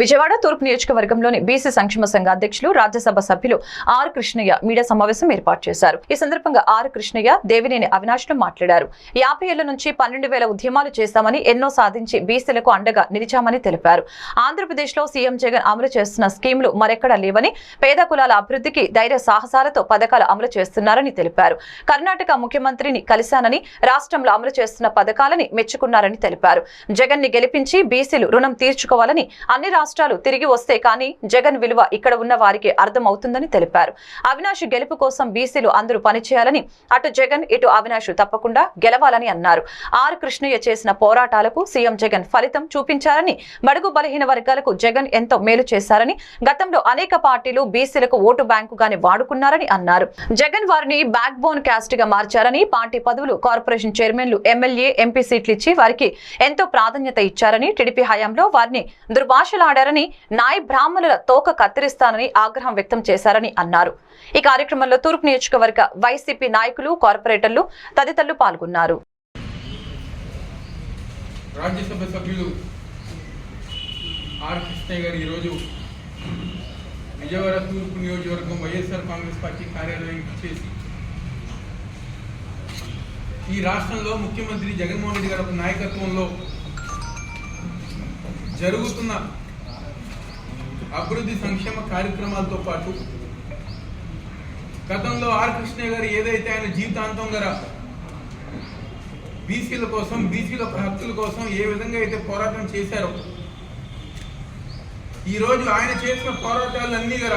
విజయవాడ తూర్పు నియోజకవర్గంలోని బీసీ సంక్షేమ సంఘ అధ్యక్షులు రాజ్యసభ సభ్యులు ఆర్ కృష్ణయ్య మీడియా సమావేశం ఏర్పాటు చేశారు. ఈ సందర్భంగా ఆర్ కృష్ణయ్య దేవినేని అవినాష్ను మాట్లాడారు. యాభై ఏళ్ళ నుంచి పన్నెండు వేల ఉద్యమాలు చేశామని ఎన్నో సాధించి బీసీలకు అండగా నిలిచామని తెలిపారు. ఆంధ్రప్రదేశ్లో సీఎం జగన్ అమలు చేస్తున్న స్కీములు మరెక్కడా లేవని పేద కులాల అభివృద్ధికి ధైర్య సాహసాలతో పథకాలు అమలు చేస్తున్నారని తెలిపారు. కర్ణాటక ముఖ్యమంత్రిని కలిశానని రాష్ట్రంలో అమలు చేస్తున్న పథకాలని మెచ్చుకున్నారని తెలిపారు. జగన్ని గెలిపించి బీసీలు రుణం తీర్చుకోవాలని అన్ని రాష్ట్రాలు తిరిగి వస్తే కానీ జగన్ విలువ ఇక్కడ ఉన్న వారికి అర్థమవుతుందని తెలిపారు. అవినాష్ గెలుపు కోసం బీసీలు అందరూ పనిచేయాలని అటు జగన్ ఇటు అవినాష్ తప్పకుండా గెలవాలని అన్నారు. ఆర్ కృష్ణయ్య చేసిన పోరాటాలకు సీఎం జగన్ ఫలితం చూపించారని బడుగు బలహీన వర్గాలకు జగన్ ఎంతో మేలు చేశారని గతంలో అనేక పార్టీలు బీసీలకు ఓటు బ్యాంకుగానే వాడుకున్నారని అన్నారు. జగన్ వారిని బ్యాక్ బోన్ క్యాస్ట్గా మార్చారని పార్టీ పదవులు కార్పొరేషన్ చైర్మన్లు ఎమ్మెల్యే ఎంపీ సీట్లు ఇచ్చి వారికి ఎంతో ప్రాధాన్యత ఇచ్చారని టీడీపీ హయాంలో వారిని మాట్లాడారని నాయ్ బ్రాహ్మణుల తోక కత్తిరిస్తానని ఆగ్రహం వ్యక్తం చేశారని అన్నారు. ఈ కార్యక్రమంలో తూర్పు నియోజకవర్గ వైసీపీ నాయకులు కార్పొరేటర్లు తదితరులు పాల్గొన్నారు. రాజ్యసభ సభ్యులు ఆర్ కృష్ణయ్య గారు ఈరోజు విజయవాడ తూర్పు నియోజకవర్గం వైఎస్ఆర్ కాంగ్రెస్ పార్టీ కార్యాలయం చేసి ఈ రాష్ట్రంలో ముఖ్యమంత్రి జగన్మోహన్ రెడ్డి గారి నాయకత్వంలో జరుగుతున్న అభివృద్ధి సంక్షేమ కార్యక్రమాలతో పాటు గతంలో ఆర్ కృష్ణ గారు ఏదైతే ఆయన జీవితాంతం గల బీసీల కోసం బీసీల హక్కుల కోసం ఏ విధంగా అయితే పోరాటం చేశారో ఈరోజు ఆయన చేసిన పోరాటాలన్నీ గల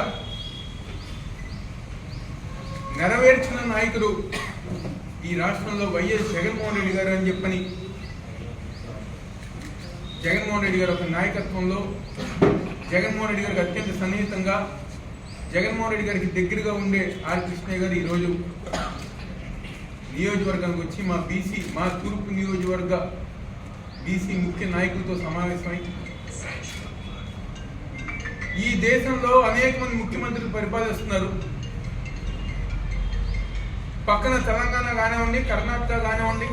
నెరవేర్చిన నాయకుడు ఈ రాష్ట్రంలో వైఎస్ జగన్మోహన్ రెడ్డి గారు అని చెప్పని జగన్మోహన్ రెడ్డి గారు ఒక నాయకత్వంలో జగన్మోహన్ రెడ్డి గారికి అత్యంత సన్నిహితంగా జగన్మోహన్ రెడ్డి గారికి దగ్గరగా ఉండే ఆర్ కృష్ణయ్య గారు ఈరోజు నియోజకవర్గానికి వచ్చి మా బీసీ మా తూర్పు నియోజకవర్గ బీసీ ముఖ్య నాయకులతో సమావేశమై ఈ దేశంలో అనేక మంది ముఖ్యమంత్రులు పరిపాలిస్తున్నారు. పక్కన తెలంగాణ కానివ్వండి కర్ణాటక కానివ్వండి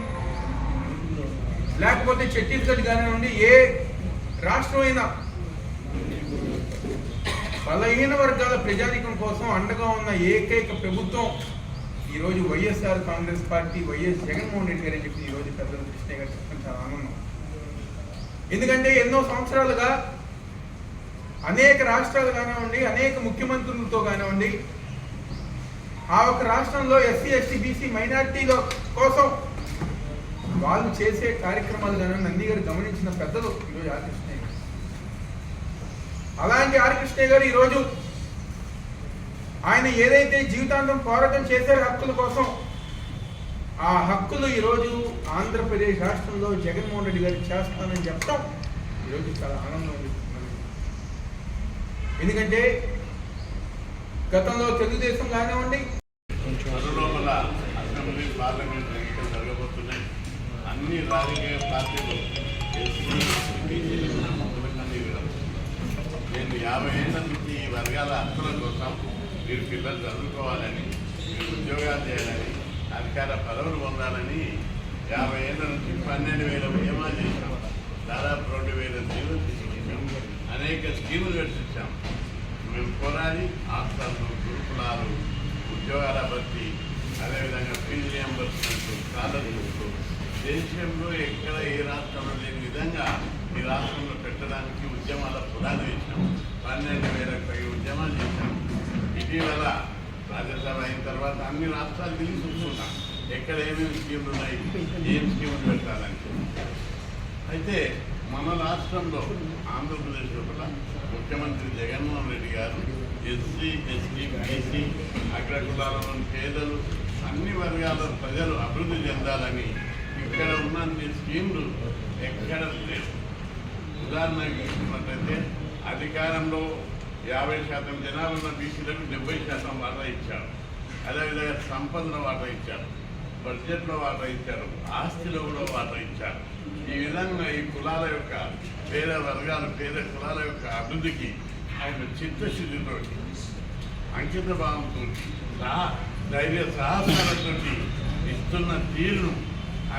లేకపోతే ఛత్తీస్గఢ్ కానివ్వండి ఏ రాష్ట్రమైనా బలహీన వర్గాల ప్రజానికం కోసం అండగా ఉన్న ఏకైక ప్రభుత్వం ఈరోజు YSR Congress party YS Jaganmohan Reddy గారు అని చెప్పి ఈరోజు పెద్దలు కృష్ణయ్య గారు చెప్పడం చాలా ఆనందం. ఎందుకంటే ఎన్నో సంవత్సరాలుగా అనేక రాష్ట్రాలు కానివ్వండి అనేక ముఖ్యమంత్రులతో కానివ్వండి ఆ ఒక రాష్ట్రంలో ఎస్సీ ఎస్టీ బీసీ మైనార్టీల కోసం వాళ్ళు చేసే కార్యక్రమాలు కానీ నంది గారు గమనించిన పెద్దలు ఈరోజు ఆర్ గారు. అలాంటి ఆర్ కృష్ణయ్య గారు ఈరోజు ఆయన ఏదైతే జీవితాంతం పోరాటం చేశారు హక్కుల కోసం ఆ హక్కులు ఈరోజు ఆంధ్రప్రదేశ్ రాష్ట్రంలో జగన్మోహన్ రెడ్డి గారు చేస్తానని చెప్పడం ఈరోజు చాలా ఆనందం ఎందుకంటే గతంలో తెలుగుదేశం కానివ్వండి లోపల అసెంబ్లీ పార్లమెంట్ ఎన్నికలు జరగబోతున్నాయి. అన్ని రాజకీయ పార్టీలు ఎస్సీ బీసీలు మొదలుకొని వీళ్ళం. నేను యాభై ఏళ్ళ నుంచి ఈ వర్గాల హక్కుల కోసం మీరు పిల్లలు చదువుకోవాలని మీరు ఉద్యోగాలు చేయాలని అధికార పదవులు పొందాలని యాభై ఏళ్ళ నుంచి పన్నెండు వేల ఉద్యమాలు చేసాం దాదాపు రెండు వేల జీవులు తీసుకొచ్చాం. అనేక స్కీములు పెట్టించాం మేము పోరాడి హాస్టల్లు గురుకులాలు ఉద్యోగాల భర్తీ అదేవిధంగా ఫీజు రియంబర్స్మెంట్ స్కాలర్షిప్లు దేశంలో ఎక్కడ ఏ రాష్ట్రంలో లేని విధంగా ఈ రాష్ట్రంలో పెట్టడానికి ఉద్యమాల పునాది వేసాం పన్నెండు వేలకు పై ఉద్యమాలు చేశాము ఇటీవల రాజ్యసభ అయిన తర్వాత అన్ని రాష్ట్రాలు తిరిగి చూసుకున్నాం ఎక్కడ ఏమేమి స్కీములు ఉన్నాయి ఏం స్కీములు పెట్టాలని అయితే మన రాష్ట్రంలో ఆంధ్రప్రదేశ్ లోపల ముఖ్యమంత్రి జగన్మోహన్ రెడ్డి గారు ఎస్సీ ఎస్టీ బీసీ అగ్రకులాలలోని పేదలు అన్ని వర్గాల ప్రజలు అభివృద్ధి చెందాలని ఇక్కడ ఉన్న స్కీములు ఎక్కడ లేవు. ఉదాహరణకి చూసుకున్నట్లయితే అధికారంలో యాభై శాతం జనాలున్న ఉన్న బీసీలకు డెబ్బై శాతం వాటా ఇచ్చారు. అదేవిధంగా సంపదలో వాటా ఇచ్చారు. బడ్జెట్లో వాటా ఇచ్చారు. ఆస్తిలో కూడా వాటా ఇచ్చారు. ఈ విధంగా ఈ కులాల యొక్క పేద వర్గాల పేద కులాల యొక్క అభివృద్ధికి ఆయన చిత్తశుద్ధితో అంకిత భావంతో సహా ధైర్య సాహసాలతో ఇస్తున్న తీరును